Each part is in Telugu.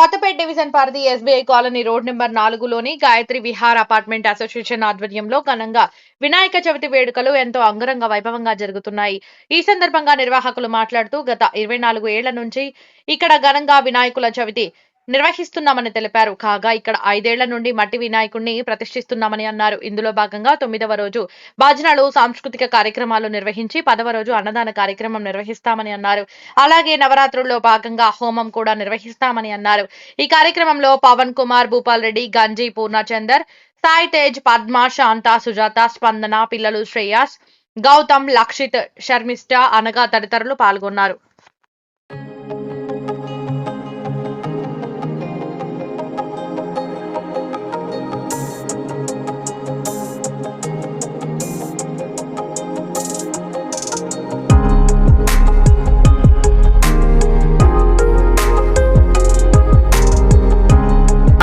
కొత్తపేట డివిజన్ పరిధి ఎస్బీఐ కాలనీ రోడ్ నెంబర్ నాలుగులోని గాయత్రి విహార్ అపార్ట్మెంట్ అసోసియేషన్ ఆధ్వర్యంలో ఘనంగా వినాయక చవితి వేడుకలు ఎంతో అంగరంగ వైభవంగా జరుగుతున్నాయి. ఈ సందర్భంగా నిర్వాహకులు మాట్లాడుతూ గత ఇరవై నాలుగు ఏళ్ళ నుంచి ఇక్కడ ఘనంగా వినాయకుల చవితి నిర్వహిస్తున్నామని తెలిపారు. కాగా ఇక్కడ ఐదేళ్ళ నుండి మట్టి వినాయకుడిని ప్రతిష్ఠిస్తున్నామని అన్నారు. ఇందులో భాగంగా తొమ్మిదవ రోజు భజనలు సాంస్కృతిక కార్యక్రమాలు నిర్వహించి పదవ రోజు అన్నదాన కార్యక్రమం నిర్వహిస్తామని అన్నారు. అలాగే నవరాత్రుల్లో భాగంగా హోమం కూడా నిర్వహిస్తామని అన్నారు. ఈ కార్యక్రమంలో పవన్ కుమార్ భూపాల్ రెడ్డి గంజి పూర్ణచందర్ సాయి తేజ్ పద్మ శాంత సుజాత స్పందన పిల్లలు శ్రేయాస్ గౌతమ్ లక్షిత్ శర్మిష్ట అనగా తదితరులు పాల్గొన్నారు.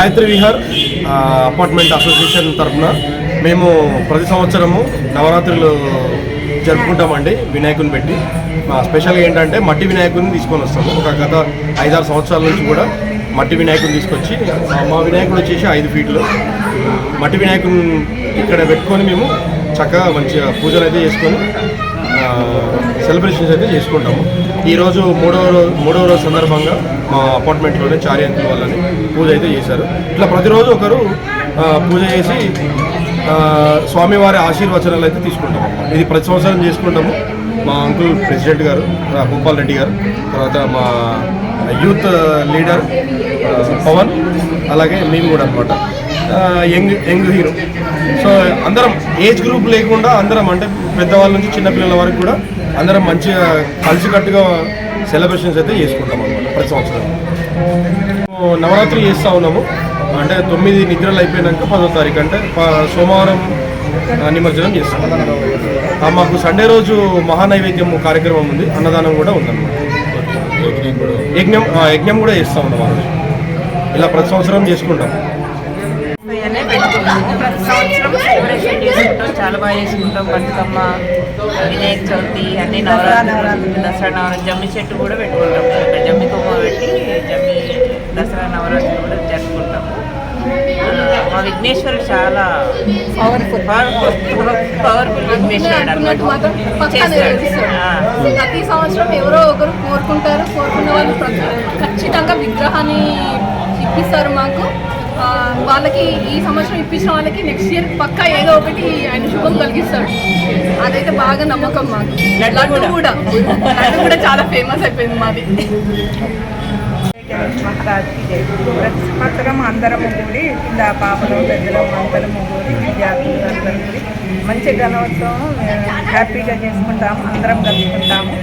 గాయత్రి విహార్ అపార్ట్మెంట్ అసోసియేషన్ తరఫున మేము ప్రతి సంవత్సరము నవరాత్రులు జరుపుకుంటామండి వినాయకుని పెట్టి. మా స్పెషల్గా ఏంటంటే మట్టి వినాయకుడిని తీసుకొని వస్తాము. ఒక గత ఐదారు సంవత్సరాల నుంచి కూడా మట్టి వినాయకుని తీసుకొచ్చి మా వినాయకుడు వచ్చేసి ఐదు ఫీట్లు. మట్టి వినాయకుని ఇక్కడ పెట్టుకొని మేము చక్కగా మంచిగా పూజలు అయితే చేసుకొని సెలబ్రేషన్స్ అయితే చేసుకుంటాము. ఈరోజు మూడవ రోజు మూడవ రోజు సందర్భంగా మా అపార్ట్మెంట్లోనే చార్యంకుల వాళ్ళని పూజ అయితే చేశారు. ఇట్లా ప్రతిరోజు ఒకరు పూజ చేసి స్వామివారి ఆశీర్వచనాలు అయితే తీసుకుంటాము. ఇది ప్రతి సంవత్సరం చేసుకుంటాము. మా అంకుల్ ప్రెసిడెంట్ గారు గోపాల్ భూపాల్ రెడ్డి గారు తర్వాత మా యూత్ లీడర్ పవన్ అలాగే మేము కూడా అనమాట యంగ్ యంగ్ హీరో. సో అందరం ఏజ్ గ్రూప్ లేకుండా అందరం అంటే పెద్దవాళ్ళ నుంచి చిన్నపిల్లల వరకు కూడా అందరం మంచిగా కలిసికట్టుగా సెలబ్రేషన్స్ అయితే చేసుకుంటాం అనమాట ప్రతి సంవత్సరం. నవరాత్రి చేస్తూ ఉన్నాము. అంటే తొమ్మిది నిద్రలు అయిపోయినాక పదో తారీఖు అంటే సోమవారం నిమజ్జనం చేస్తాం. మాకు సండే రోజు మహానైవేద్యం కార్యక్రమం ఉంది. అన్నదానం కూడా ఉందన్నమాట. యజ్ఞం యజ్ఞం కూడా చేస్తూ ఉన్నాం ఇలా ప్రతి సంవత్సరం చేసుకుంటాం. ప్రతి సంవత్సరం సెలబ్రేషన్ చేసుకుంటాం చాలా బాగా చేసుకుంటాం బతుకమ్మ వినాయక చవితి అన్ని నవరాత్రులు దసరా నవరాత్రి జమ్మి చెట్టు కూడా పెట్టుకుంటాం. జమ్మి కొమ్మ పెట్టి జమ్మి దసరా నవరాత్రులు కూడా జరుపుకుంటాము ఆ, మా విఘ్నేశ్వరుడు చాలా పవర్ఫుల్ పవర్ఫుల్ విఘ్నేశ్వరుడు అన్నమాట. ప్రతి సంవత్సరం ఎవరో ఒకరు కోరుకుంటారు. కోరుకున్న వాళ్ళు ఖచ్చితంగా విగ్రహాన్ని ఇప్పిస్తారు మాకు. వాళ్ళకి ఈ సంవత్సరం ఇప్పించిన వాళ్ళకి నెక్స్ట్ ఇయర్ పక్కా ఏదో ఒకటి ఆయన శుభం కలిగిస్తాడు అదైతే బాగా నమ్మకం మాకు లడ్డు కూడా. లడ్డు కూడా చాలా ఫేమస్ అయిపోయింది మాది. ప్రతి సంవత్సరం అందరము కూడి కింద పాపలు పెద్దలు అందరము కూడి విద్యార్థులు అందరం కూడి మంచి ఘనోత్సవం ఆ, హ్యాపీగా చేసుకుంటాము అందరం కలుసుకుంటాము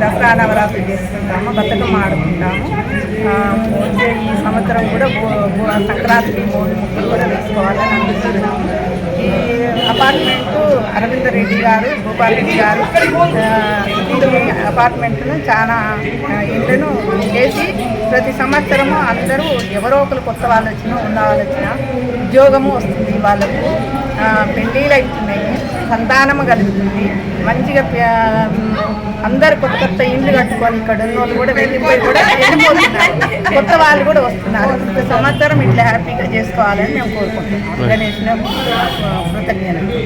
దసరా నవరాత్రి చేసుకుంటాము బతుకమ్మ ఆడుకుంటాము. వచ్చే ఈ సంవత్సరం కూడా సంక్రాంతికి మూడు ముక్కలు కూడా వేసుకోవాలని అనుకుంటున్నాము. ఈ అపార్ట్మెంట్ అరవింద రెడ్డి గారు భూపాల్ రెడ్డి గారు ఈ అపార్ట్మెంట్ను చాలా ఆ, ఇళ్ళను చేసి ప్రతి సంవత్సరము అందరూ ఎవరో ఒకరు కొత్త వాళ్ళు వచ్చినా ఉన్న వాళ్ళు వచ్చినా ఉద్యోగము వస్తుంది వాళ్ళకు. పెళ్ళిళ్ళు అవుతున్నాయి సంతానము కలుగుతుంది. మంచిగా అందరు కొత్త కొత్త ఇండ్లు కట్టుకొని ఇక్కడ ఉన్న వాళ్ళు కూడా వెళ్ళిపోయి కూడా వెళ్ళిపోతున్నారు. కొత్త వాళ్ళు కూడా వస్తున్నారు. సంవత్సరం ఇట్లా హ్యాపీగా చేసుకోవాలని మేము కోరుకుంటున్నాం. గణేష్ కృతజ్ఞతలు.